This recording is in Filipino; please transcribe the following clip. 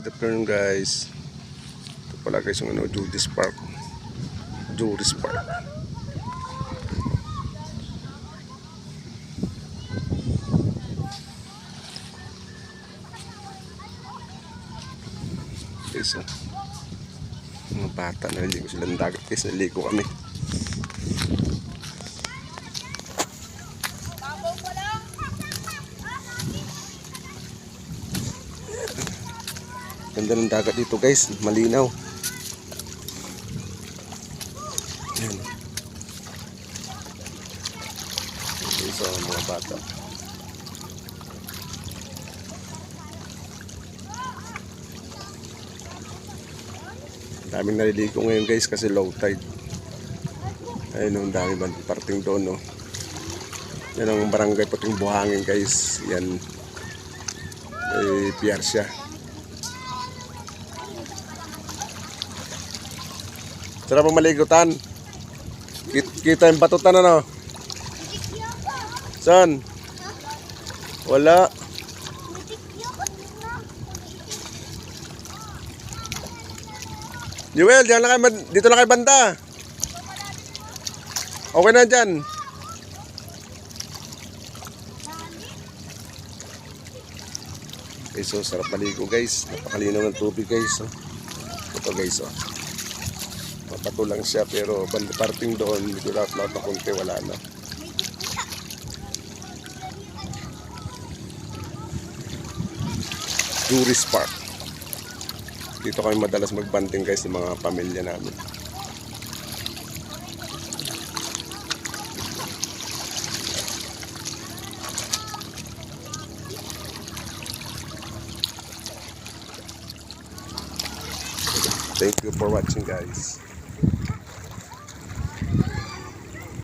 Good afternoon guys. Ito pala guys yung ano, Judy's Park. Judy's Park. Guys, oh. Mga bata naligo silang dagat guys. Naligo kami. Ganda ng dagat dito guys, malinaw. Yan. Okay, so mga bata. Daming naliligo ngayon guys kasi low tide. Ayun ang dami man parting doon no. Yan ang barangay Puting Buhangin guys. Yan. Eh, Piersia. Sarap ang maligutan. Kit- Kita yung batutan ano? Saan? Wala. Joel, diyan lang kayo, dito lang kayo banda. Okay na dyan. Okay, so sarap maligo guys. Napakalinaw ng tubig guys. Oh. Ito guys, oh. Mapato lang siya pero parting doon, medyo lahat-lahat na konti, wala na. Tourist Park. Dito kami madalas magbanding guys ng mga pamilya namin. Thank you for watching guys.